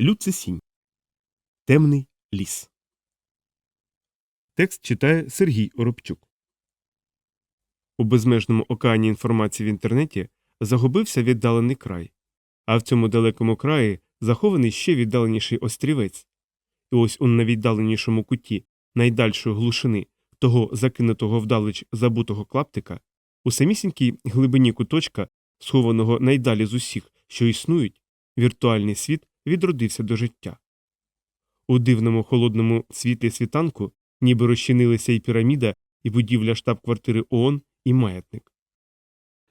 Люцисінь. Темний ліс. Текст читає Сергій Оробчук. У безмежному океані інформації в інтернеті загубився віддалений край, а в цьому далекому краї захований ще віддаленіший острівець. І ось у найвіддаленішому куті найдальшої глушини того закинутого вдалеч забутого клаптика, у самісінькій глибині куточка, схованого найдалі з усіх, що існують, віртуальний світ відродився до життя. У дивному холодному світлі світанку ніби розчинилися і піраміда, і будівля штаб-квартири ООН, і маятник.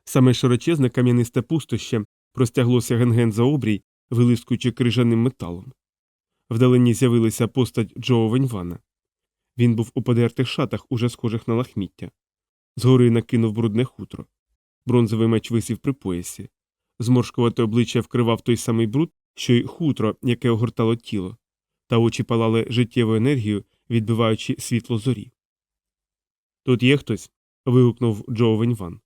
Саме широчезне кам'янисте пустоще простяглося ген-ген за обрій, вилискуючи крижаним металом. Вдалині з'явилася постать Джо Веньвана. Він був у подертих шатах, уже схожих на лахміття. Згори накинув брудне хутро. Бронзовий меч висів при поясі. Зморшкувате обличчя вкривав той самий бруд, що й хутро, яке огортало тіло, та очі палали життєвою енергією, відбиваючи світло зорі. Тут є хтось. вигукнув Джо Веньван.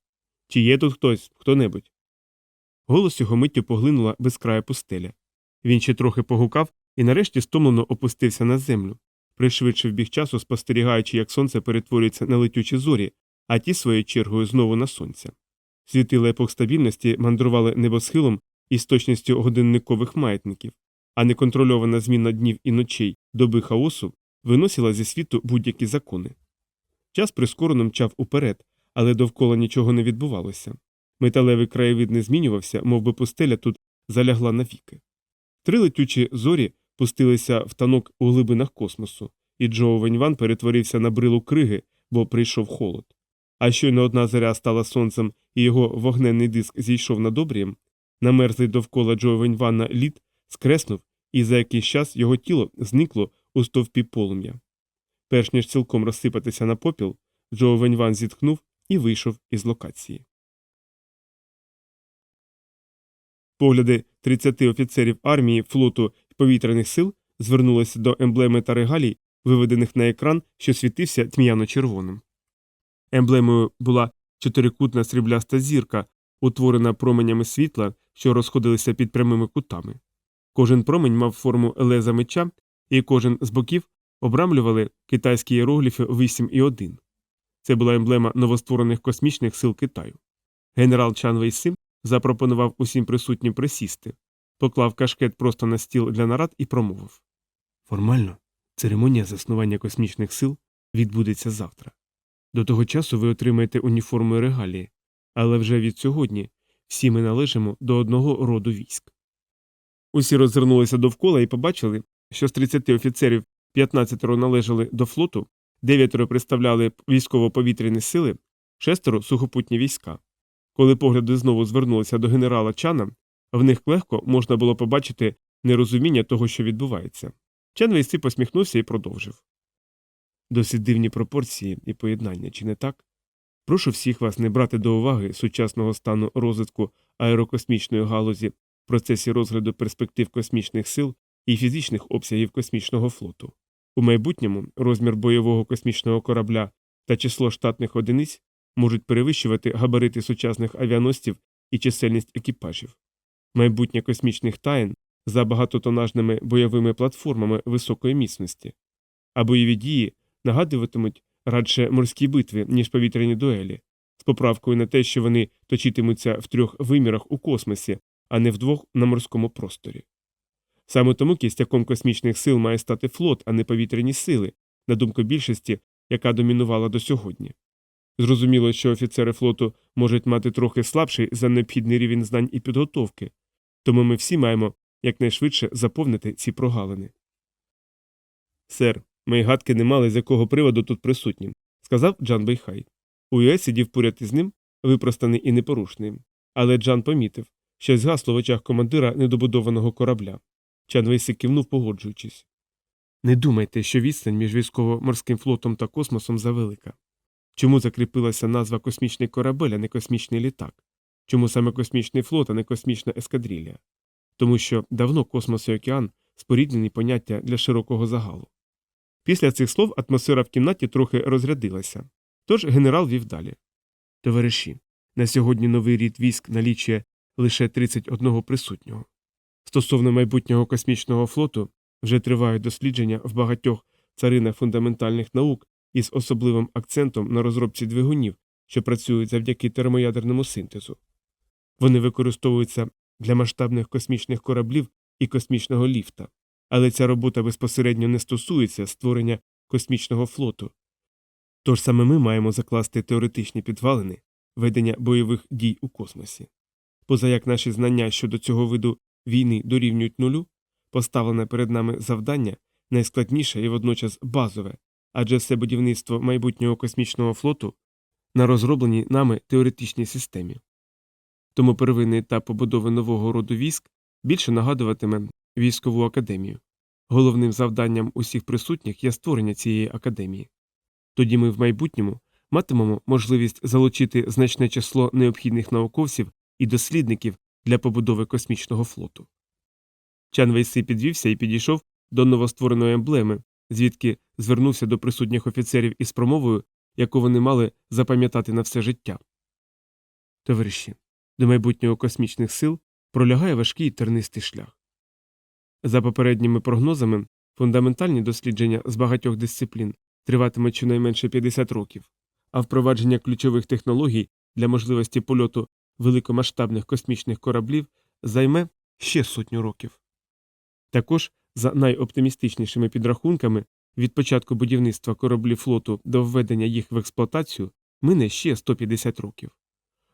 Чи є тут хтось, хто небудь? Голос його миттю поглинула безкрая пустеля. Він ще трохи погукав і нарешті стомлено опустився на землю, пришвидшив біг часу, спостерігаючи, як сонце перетворюється на летючі зорі, а ті своєю чергою знову на сонця. Світила епох стабільності мандрували небосхилом із точністю годинникових маятників, а неконтрольована зміна днів і ночей доби хаосу виносила зі світу будь-які закони. Час прискорено мчав уперед, але довкола нічого не відбувалося. Металевий краєвид не змінювався, мов би пустеля тут залягла навіки. Три летючі зорі пустилися в танок у глибинах космосу, і Джо Веньван перетворився на брилу криги, бо прийшов холод. А щойно одна зоря стала сонцем і його вогненний диск зійшов над обрієм, намерзлий довкола Джо Веньвана лід скреснув, і за якийсь час його тіло зникло у стовпі полум'я. Перш ніж цілком розсипатися на попіл, Джо Веньван зітхнув і вийшов із локації. Погляди 30 офіцерів армії, флоту і повітряних сил звернулися до емблеми та регалій, виведених на екран, що світився тьмяно-червоним. Емблемою була чотирикутна срібляста зірка, утворена променями світла, що розходилися під прямими кутами. Кожен промень мав форму леза меча, і кожен з боків обрамлювали китайські іерогліфи 8 і 1. Це була емблема новостворених космічних сил Китаю. Генерал Чан Вейсим запропонував усім присутнім присісти, поклав кашкет просто на стіл для нарад і промовив Формально, церемонія заснування космічних сил відбудеться завтра. До того часу ви отримаєте уніформу і регалії, але вже від сьогодні всі ми належимо до одного роду військ. Усі розвернулися довкола і побачили, що з 30 офіцерів 15 належали до флоту, 9 представляли військово-повітряні сили, шестеро сухопутні війська. Коли погляди знову звернулися до генерала Чана, в них легко можна було побачити нерозуміння того, що відбувається. Чан Вейси посміхнувся і продовжив. Досить дивні пропорції і поєднання, чи не так? Прошу всіх вас не брати до уваги сучасного стану розвитку аерокосмічної галузі в процесі розгляду перспектив космічних сил і фізичних обсягів космічного флоту. У майбутньому розмір бойового космічного корабля та число штатних одиниць можуть перевищувати габарити сучасних авіаносців і чисельність екіпажів. Майбутнє космічних таїн за багатотонажними бойовими платформами високої міцності, а бойові дії нагадуватимуть радше морські битви, ніж повітряні дуелі, з поправкою на те, що вони точитимуться в трьох вимірах у космосі, а не вдвох на морському просторі. Саме тому кістяком космічних сил має стати флот, а не повітряні сили, на думку більшості, яка домінувала до сьогодні. Зрозуміло, що офіцери флоту можуть мати трохи слабший за необхідний рівень знань і підготовки, тому ми всі маємо якнайшвидше заповнити ці прогалини. Сер, мої гадки не мали з якого приводу тут присутнім, сказав Джан Бейхай. Уюе сидів поряд із ним, випростаний і непорушний, але Джан помітив, що згасло в очах командира недобудованого корабля. Чан Вейси кивнув, погоджуючись. Не думайте, що відстань між військово-морським флотом та космосом завелика. Чому закріпилася назва космічний корабель, а не космічний літак? Чому саме космічний флот, а не космічна ескадрилля? Тому що давно космос і океан споріднені поняття для широкого загалу. Після цих слов атмосфера в кімнаті трохи розрядилася. Тож генерал вів далі. Товариші, на сьогодні новий рід військ налічує лише 31 присутнього. Стосовно майбутнього космічного флоту вже тривають дослідження в багатьох царинах фундаментальних наук із особливим акцентом на розробці двигунів, що працюють завдяки термоядерному синтезу. Вони використовуються для масштабних космічних кораблів і космічного ліфта, але ця робота безпосередньо не стосується створення космічного флоту. Тож саме ми маємо закласти теоретичні підвалини ведення бойових дій у космосі. Поза як наші знання щодо цього виду війни дорівнюють нулю, поставлене перед нами завдання найскладніше і водночас базове, адже все будівництво майбутнього космічного флоту на розробленій нами теоретичній системі. Тому первинний етап побудови нового роду військ більше нагадуватиме військову академію. Головним завданням усіх присутніх є створення цієї академії. Тоді ми в майбутньому матимемо можливість залучити значне число необхідних науковців і дослідників для побудови космічного флоту. Чан Вейси підвівся і підійшов до новоствореної емблеми, звідки звернувся до присутніх офіцерів із промовою, яку вони мали запам'ятати на все життя. Товариші, до майбутнього космічних сил пролягає важкий тернистий шлях. За попередніми прогнозами, фундаментальні дослідження з багатьох дисциплін триватимуть щонайменше 50 років, а впровадження ключових технологій для можливості польоту великомасштабних космічних кораблів займе ще сотню років. Також, за найоптимістичнішими підрахунками, від початку будівництва кораблів флоту до введення їх в експлуатацію мине ще 150 років.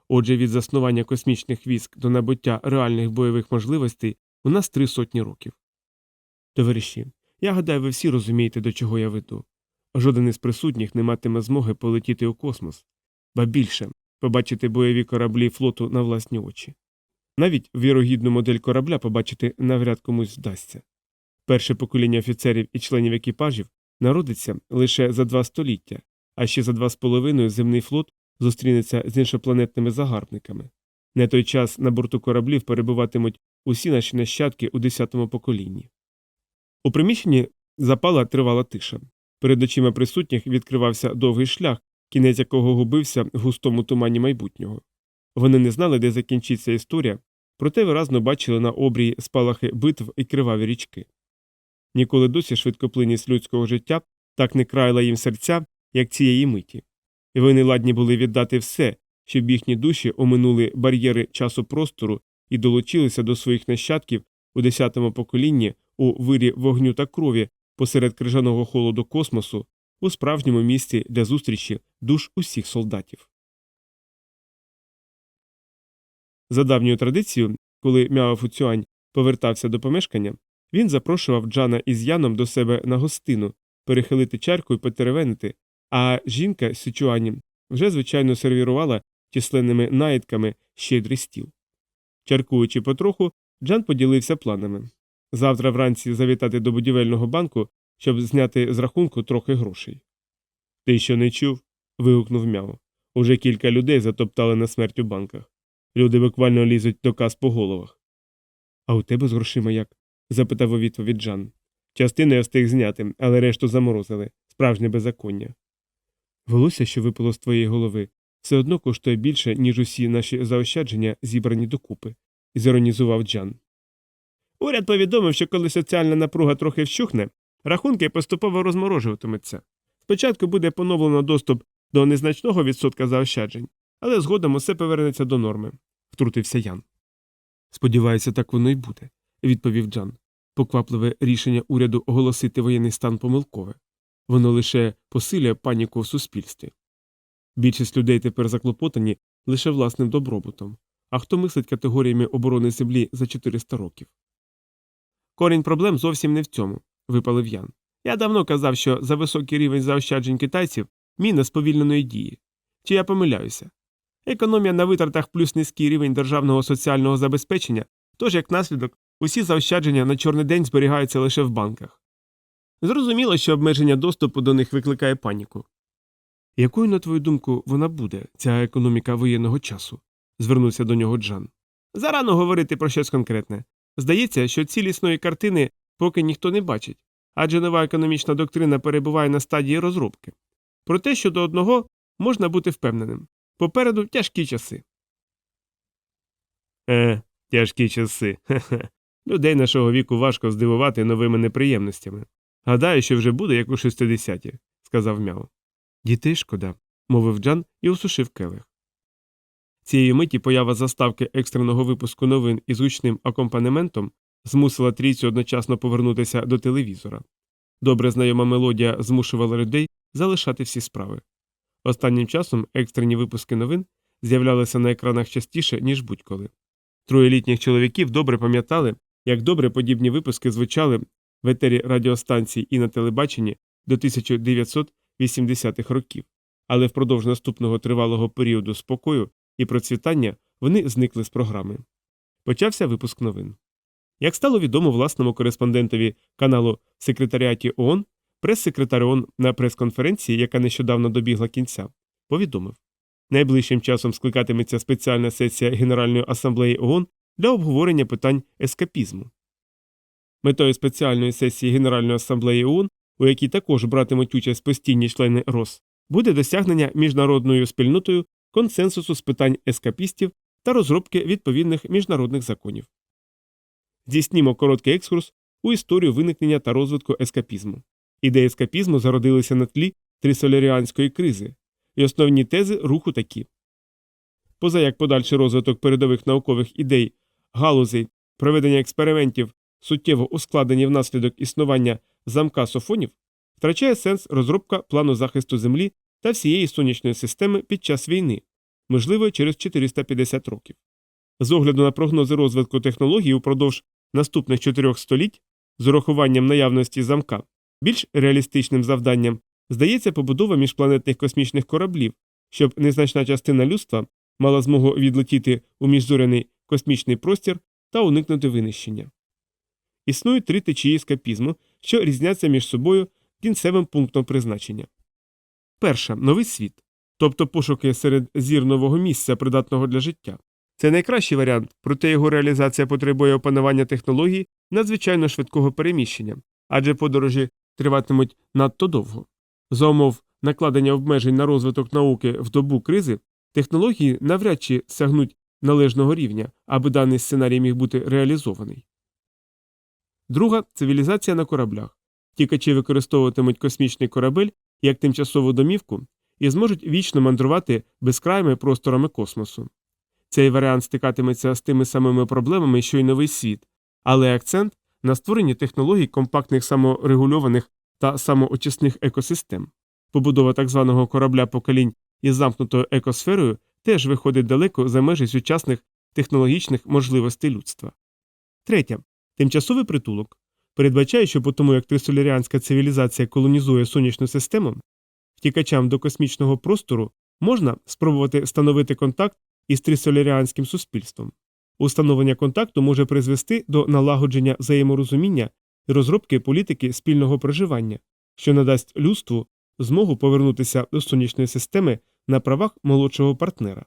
Отже, від заснування космічних військ до набуття реальних бойових можливостей у нас три сотні років. Товариші, я гадаю, ви всі розумієте, до чого я веду. Жоден із присутніх не матиме змоги полетіти у космос, ба більше побачити бойові кораблі флоту на власні очі. Навіть вірогідну модель корабля побачити навряд комусь вдасться. Перше покоління офіцерів і членів екіпажів народиться лише за два століття, а ще за два з половиною земний флот зустрінеться з іншопланетними загарбниками. На той час на борту кораблів перебуватимуть усі наші нащадки у десятому поколінні. У приміщенні запала тривала тиша. Перед очима присутніх відкривався довгий шлях, кінець якого губився в густому тумані майбутнього. Вони не знали, де закінчиться історія, проте виразно бачили на обрії спалахи битв і криваві річки. Ніколи досі швидкоплинність людського життя так не краяла їм серця, як цієї миті, і вони ладні були віддати все, щоб їхні душі оминули бар'єри часу простору і долучилися до своїх нащадків у десятому поколінні у вирі вогню та крові посеред крижаного холоду космосу у справжньому місці для зустрічі душ усіх солдатів. За давньою традицією, коли Мяо Фуцюань повертався до помешкання, він запрошував Джана із Яном до себе на гостину, перехилити чарку і потеревенити, а жінка Сючуані вже звичайно сервірувала численними наїдками щедрий стіл. Чаркуючи потроху, Джан поділився планами. Завтра вранці завітати до будівельного банку, щоб зняти з рахунку трохи грошей. Ти що не чув? вигукнув мяу. Уже кілька людей затоптали на смерть у банках. Люди буквально лізуть до каз по головах. А у тебе з грошима як? запитав у відповідь Джан. Частину я встиг зняти, але решту заморозили справжнє беззаконня. Волосся, що випало з твоєї голови, все одно коштує більше, ніж усі наші заощадження зібрані докупи, зіронізував Джан. Уряд повідомив, що коли соціальна напруга трохи вщухне, рахунки поступово розморожуватимуться. Спочатку буде поновлено доступ до незначного відсотка заощаджень, але згодом усе повернеться до норми, втрутився Ян. Сподіваюся, так воно й буде, відповів Джан. Поквапливе рішення уряду оголосити воєнний стан помилкове. Воно лише посилює паніку в суспільстві. Більшість людей тепер заклопотані лише власним добробутом, а хто мислить категоріями оборони землі за 400 років. Корінь проблем зовсім не в цьому, випалив Ян. Я давно казав, що за високий рівень заощаджень китайців міна сповільненої дії. Чи я помиляюся? Економія на витратах плюс низький рівень державного соціального забезпечення, тож, як наслідок, усі заощадження на чорний день зберігаються лише в банках. Зрозуміло, що обмеження доступу до них викликає паніку. Якою, на твою думку, вона буде, ця економіка воєнного часу? звернувся до нього Джан. Зарано говорити про щось конкретне. Здається, що цілісної картини поки ніхто не бачить, адже нова економічна доктрина перебуває на стадії розробки. Проте щодо одного можна бути впевненим попереду тяжкі часи. Е, тяжкі часи. Людей нашого віку важко здивувати новими неприємностями. Гадаю, що вже буде, як у 60-ті», – сказав Мяу. Дітей шкода, мовив Джан і осушив келих. Цієї миті поява заставки екстреного випуску новин із гучним акомпанементом змусила трійцю одночасно повернутися до телевізора. Добре знайома мелодія змушувала людей залишати всі справи. Останнім часом екстрені випуски новин з'являлися на екранах частіше, ніж будь-коли. Троє літніх чоловіків добре пам'ятали, як добре подібні випуски звучали в етері радіостанцій і на телебаченні до 1980-х років, але впродовж наступного тривалого періоду спокою і процвітання вони зникли з програми. Почався випуск новин. Як стало відомо власному кореспондентові каналу Секретаріаті ООН, прес-секретар ООН на прес-конференції, яка нещодавно добігла кінця, повідомив найближчим часом скликатиметься спеціальна сесія Генеральної асамблеї ООН для обговорення питань ескапізму. Метою спеціальної сесії Генеральної асамблеї ООН, у якій також братимуть участь постійні члени РОС, буде досягнення міжнародною спільнотою консенсусу з питань ескапістів та розробки відповідних міжнародних законів. Здійснімо короткий екскурс у історію виникнення та розвитку ескапізму. Ідеї ескапізму зародилися на тлі трисоляріанської кризи, і основні тези руху такі. Поза як подальший розвиток передових наукових ідей, галузей, проведення експериментів суттєво ускладнені внаслідок існування замка софонів, втрачає сенс розробка плану захисту Землі та всієї сонячної системи під час війни, можливо, через 450 років. З огляду на прогнози розвитку технологій упродовж наступних чотирьох століть, з урахуванням наявності замка, більш реалістичним завданням здається побудова міжпланетних космічних кораблів, щоб незначна частина людства мала змогу відлетіти у міжзоряний космічний простір та уникнути винищення. Існують три течії скапізму, що різняться між собою кінцевим пунктом призначення. Перша новий світ, тобто пошуки серед зір нового місця, придатного для життя. Це найкращий варіант, проте його реалізація потребує опанування технологій надзвичайно швидкого переміщення, адже подорожі триватимуть надто довго. За умов накладення обмежень на розвиток науки в добу кризи, технології навряд чи сягнуть належного рівня, аби даний сценарій міг бути реалізований. Друга цивілізація на кораблях. Тікачі використовуватимуть космічний корабель як тимчасову домівку і зможуть вічно мандрувати безкрайми просторами космосу. Цей варіант стикатиметься з тими самими проблемами, що й новий світ, але акцент на створенні технологій компактних саморегульованих та самоочисних екосистем. Побудова так званого корабля поколінь із замкнутою екосферою теж виходить далеко за межі сучасних технологічних можливостей людства. Третя тимчасовий притулок. Передбачає, що по тому, як трисоляріанська цивілізація колонізує сонячну систему, втікачам до космічного простору можна спробувати встановити контакт із трисоляріанським суспільством. Установлення контакту може призвести до налагодження взаєморозуміння і розробки політики спільного проживання, що надасть людству змогу повернутися до сонячної системи на правах молодшого партнера.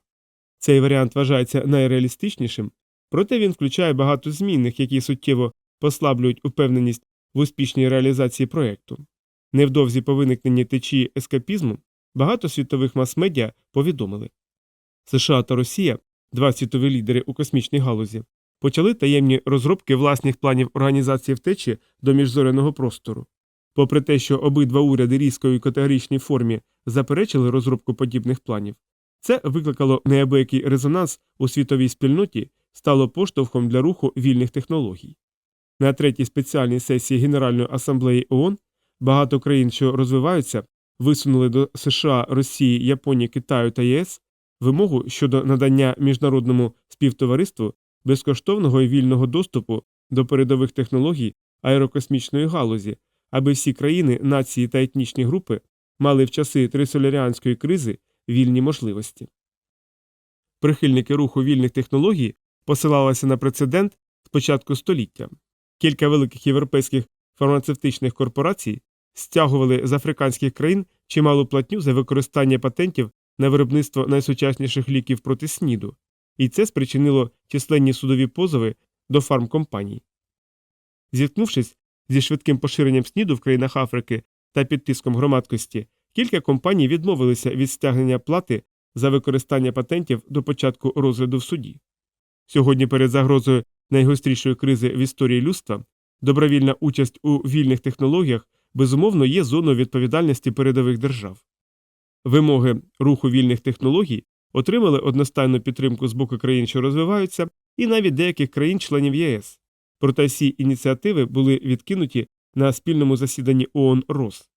Цей варіант вважається найреалістичнішим, проте він включає багато змінних, які суттєво послаблюють упевненість в успішній реалізації проєкту. Невдовзі по виникненні течії ескапізму багато світових мас-медіа повідомили США та Росія, два світові лідери у космічній галузі, почали таємні розробки власних планів організації втечі до міжзоряного простору. Попри те, що обидва уряди різко і категоричній формі заперечили розробку подібних планів, це викликало неабиякий резонанс у світовій спільноті, стало поштовхом для руху вільних технологій. На третій спеціальній сесії Генеральної асамблеї ООН багато країн, що розвиваються, висунули до США, Росії, Японії, Китаю та ЄС вимогу щодо надання міжнародному співтовариству безкоштовного і вільного доступу до передових технологій аерокосмічної галузі, аби всі країни, нації та етнічні групи мали в часи трисоляріанської кризи вільні можливості. Прихильники руху вільних технологій посилалися на прецедент з початку століття. Кілька великих європейських фармацевтичних корпорацій стягували з африканських країн чималу платню за використання патентів на виробництво найсучасніших ліків проти СНІДу, і це спричинило численні судові позови до фармкомпаній. Зіткнувшись зі швидким поширенням СНІДу в країнах Африки та під тиском громадськості, кілька компаній відмовилися від стягнення плати за використання патентів до початку розгляду в суді. Сьогодні перед загрозою найгострішої кризи в історії людства, добровільна участь у вільних технологіях безумовно є зоною відповідальності передових держав. Вимоги руху вільних технологій отримали одностайну підтримку з боку країн, що розвиваються, і навіть деяких країн-членів ЄС. Проте всі ініціативи були відкинуті на спільному засіданні ООН РОС.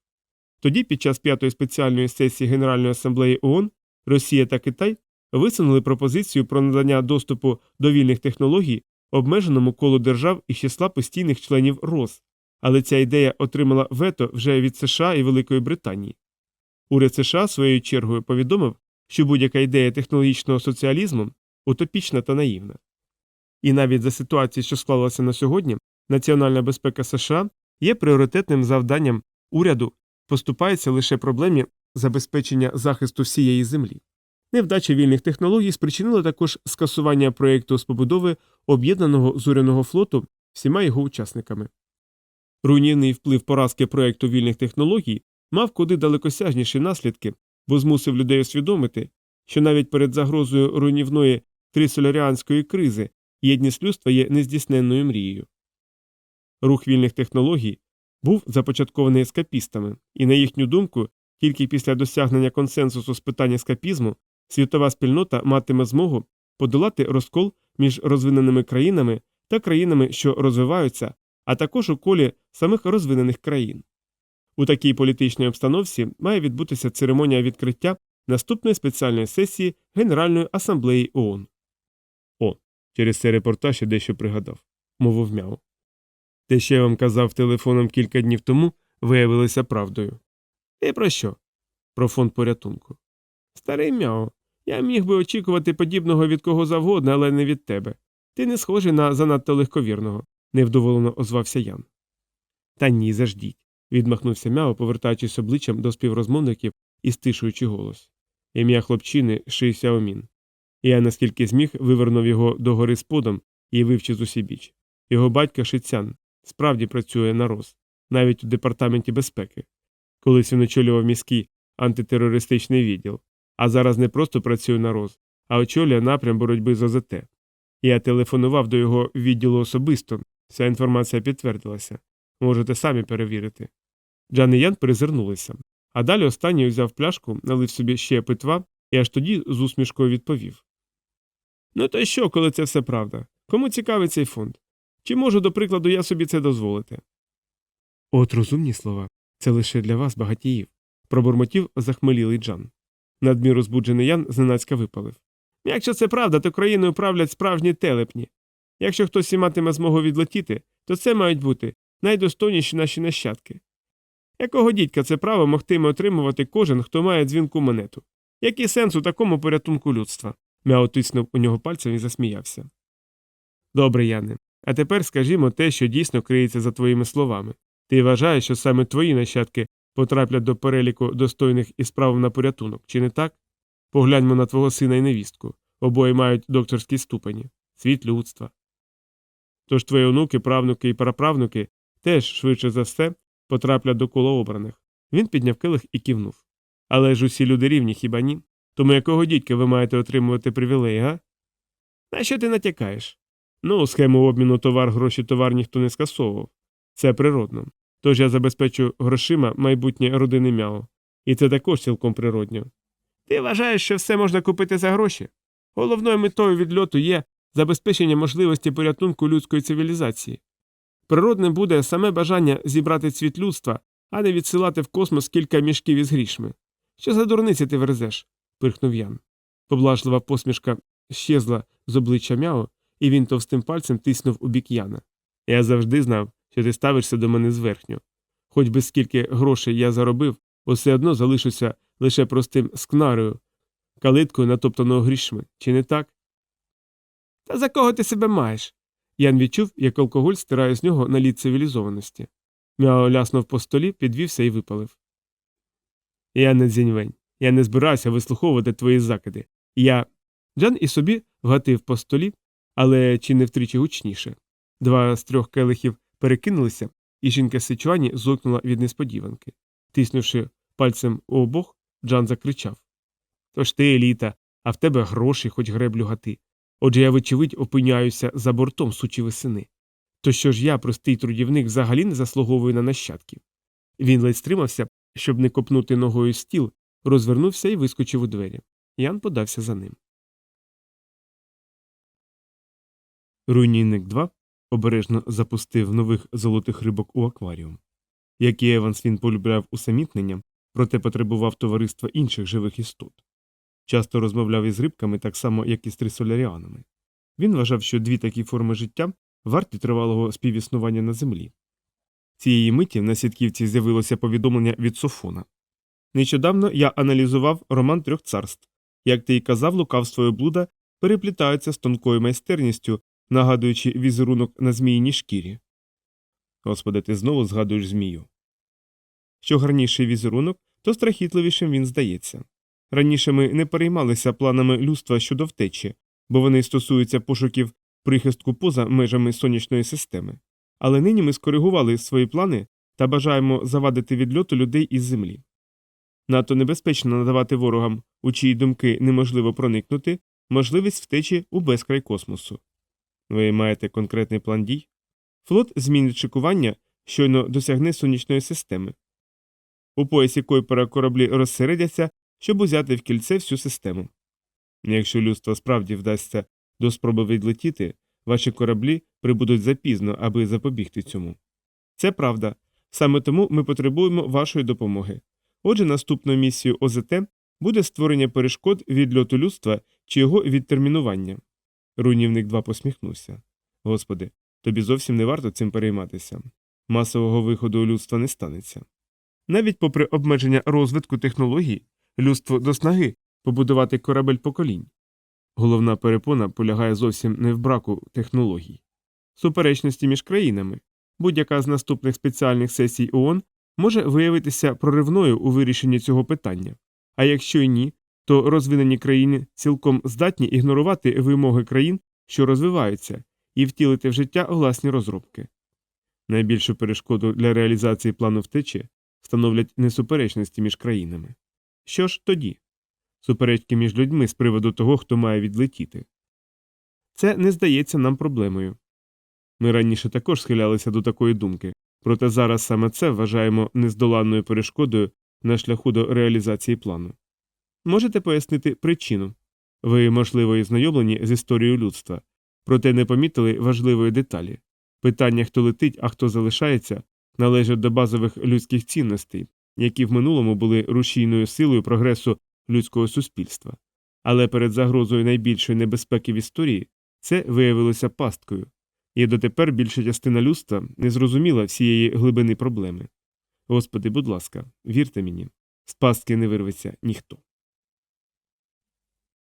Тоді, під час п'ятої спеціальної сесії Генеральної асамблеї ООН, Росія та Китай висунули пропозицію про надання доступу до вільних технологій обмеженому колу держав із числа постійних членів РОС, але ця ідея отримала вето вже від США і Великої Британії. Уряд США своєю чергою повідомив, що будь-яка ідея технологічного соціалізму утопічна та наївна. І навіть за ситуації, що склалася на сьогодні, національна безпека США є пріоритетним завданням уряду, поступається лише проблемі забезпечення захисту всієї землі. Невдача вільних технологій спричинила також скасування проєкту з побудови об'єднаного зоряного флоту всіма його учасниками. Руйнівний вплив поразки проєкту вільних технологій мав куди далекосяжніші наслідки, бо змусив людей усвідомити, що навіть перед загрозою руйнівної трисоляріанської кризи єдність людства є нездійсненною мрією. Рух вільних технологій був започаткований ескапістами, і, на їхню думку, тільки після досягнення консенсусу з питань ескапізму світова спільнота матиме змогу подолати розкол між розвиненими країнами та країнами, що розвиваються, а також у колі самих розвинених країн. У такій політичній обстановці має відбутися церемонія відкриття наступної спеціальної сесії Генеральної асамблеї ООН. О, через цей репортаж я дещо пригадав, мовив мяу. Те, що я вам казав телефоном кілька днів тому, виявилося правдою. І про що? Про фонд порятунку. Старий мяу, я міг би очікувати подібного від кого завгодно, але не від тебе. Ти не схожий на занадто легковірного, невдоволено озвався Ян. Та ні, заждіть, відмахнувся мяу, повертаючись обличчям до співрозмовників і стишуючи голос. Ім'я хлопчини Ши Сяомін. Я, наскільки зміг, вивернув його догори сподом і вивчив з усібіч. Його батько Шицян справді працює на роз, навіть у департаменті безпеки. Колись він очолював міський антитерористичний відділ, а зараз не просто працює на роз, а очолює напрям боротьби з ОЗТ. Я телефонував до його відділу особисто, вся інформація підтвердилася. Можете самі перевірити. Джан і Ян перезирнулися, а далі останній взяв пляшку, налив собі ще питва і аж тоді з усмішкою відповів. Ну то що, коли це все правда? Кому цікавий цей фонд? Чи можу, до прикладу, я собі це дозволити? От розумні слова. Це лише для вас, багатіїв, пробурмотів захмелілий Джан. Надміру збуджений Ян зненацька випалив. Якщо це правда, то країною правлять справжні телепні. Якщо хтось і матиме змогу відлетіти, то це мають бути найдостойніші наші нащадки. Якого дідька це право могтиме отримувати кожен, хто має дзвінку монету? Який сенс у такому порятунку людства? Мяо тиснув у нього пальцем і засміявся. Добре, Яне. А тепер скажімо те, що дійсно криється за твоїми словами. Ти вважаєш, що саме твої нащадки потраплять до переліку достойних із правом на порятунок, чи не так? Погляньмо на твого сина і невістку. Обоє мають докторські ступені, світ людства. Тож твої онуки, правнуки і праправнуки теж, швидше за все, потраплять до кола обраних. Він підняв килих і кивнув. Але ж усі люди рівні, хіба ні? Тому якого дідька ви маєте отримувати привілеї, га? На що ти натякаєш? Ну, схему обміну товар гроші товар ніхто не скасовував. Це природно. Тож я забезпечу грошима майбутнє родини мяо. І це також цілком природньо. Ти вважаєш, що все можна купити за гроші? Головною метою відльоту є забезпечення можливості порятунку людської цивілізації. Природним буде саме бажання зібрати цвіт людства, а не відсилати в космос кілька мішків із грішми. Що за дурниці ти верзеш? пирхнув Ян. Поблажлива посмішка щезла з обличчя мяо, і він товстим пальцем тиснув у бік Яна. Я завжди знав, що ти ставишся до мене зверхньо. Хоч би скільки грошей я заробив, усе одно залишуся лише простим скнарою, калиткою натоптаного грішми, чи не так? Та за кого ти себе маєш? Ян відчув, як алкоголь стирає з нього наліт цивілізованості. Мяо ляснув по столі, підвівся і випалив. Я не дзіньвень. Я не збираюся вислуховувати твої закиди. Я. Джан і собі вгатив по столі, але чи не втричі гучніше. Два з трьох келихів перекинулися, і жінка Сичуані зойкнула від несподіванки. Тиснувши пальцем у обох, Джан закричав Тож ти еліта, а в тебе гроші, хоч греблю гати. Отже, я, вочевидь, опиняюся за бортом сучі весени. То що ж я, простий трудівник, взагалі не заслуговую на нащадків? Він ледь стримався, щоб не копнути ногою стіл, розвернувся і вискочив у двері. Ян подався за ним. Руйнівник 2 обережно запустив нових золотих рибок у акваріум. Як і Еванс він полюбляв усамітнення, проте потребував товариства інших живих істот. Часто розмовляв із рибками так само, як і з трисоляріанами. Він вважав, що дві такі форми життя варті тривалого співіснування на землі. Цієї миті на сітківці з'явилося повідомлення від Софона. Нещодавно я аналізував роман трьох царств. Як ти й казав, лукавство і блуда переплітаються з тонкою майстерністю, нагадуючи візерунок на зміїній шкірі. Господи, ти знову згадуєш змію. Що гарніший візерунок, то страхітливішим він здається. Раніше ми не переймалися планами людства щодо втечі, бо вони стосуються пошуків прихистку поза межами сонячної системи. Але нині ми скоригували свої плани та бажаємо завадити відльоту людей із землі. Надто небезпечно надавати ворогам, у чиї думки неможливо проникнути, можливість втечі у безкрай космосу. Ви маєте конкретний план дій? Флот змінить шикування, щойно досягне сонячної системи. У поясі Койпера кораблі розсередяться, щоб узяти в кільце всю систему. Якщо людство справді вдасться до спроби відлетіти, ваші кораблі прибудуть запізно, аби запобігти цьому. Це правда. Саме тому ми потребуємо вашої допомоги. Отже, наступною місією ОЗТ буде створення перешкод відльоту людства чи його відтермінування. Руйнівник 2 посміхнувся. Господи, тобі зовсім не варто цим перейматися. Масового виходу людства не станеться. Навіть попри обмеження розвитку технологій, людство до снаги побудувати корабель поколінь. Головна перепона полягає зовсім не в браку технологій. Суперечності між країнами. Будь-яка з наступних спеціальних сесій ООН може виявитися проривною у вирішенні цього питання. А якщо й ні, то розвинені країни цілком здатні ігнорувати вимоги країн, що розвиваються, і втілити в життя власні розробки. Найбільшу перешкоду для реалізації плану втечі становлять несуперечності між країнами. Що ж тоді? Суперечки між людьми з приводу того, хто має відлетіти. Це не здається нам проблемою. Ми раніше також схилялися до такої думки, проте зараз саме це вважаємо нездоланною перешкодою на шляху до реалізації плану. Можете пояснити причину? Ви, можливо, і знайомлені з історією людства, проте не помітили важливої деталі. Питання, хто летить, а хто залишається, належать до базових людських цінностей, які в минулому були рушійною силою прогресу людського суспільства. Але перед загрозою найбільшої небезпеки в історії це виявилося пасткою, і дотепер більша частина людства не зрозуміла всієї глибини проблеми. Господи, будь ласка, вірте мені, з пастки не вирветься ніхто.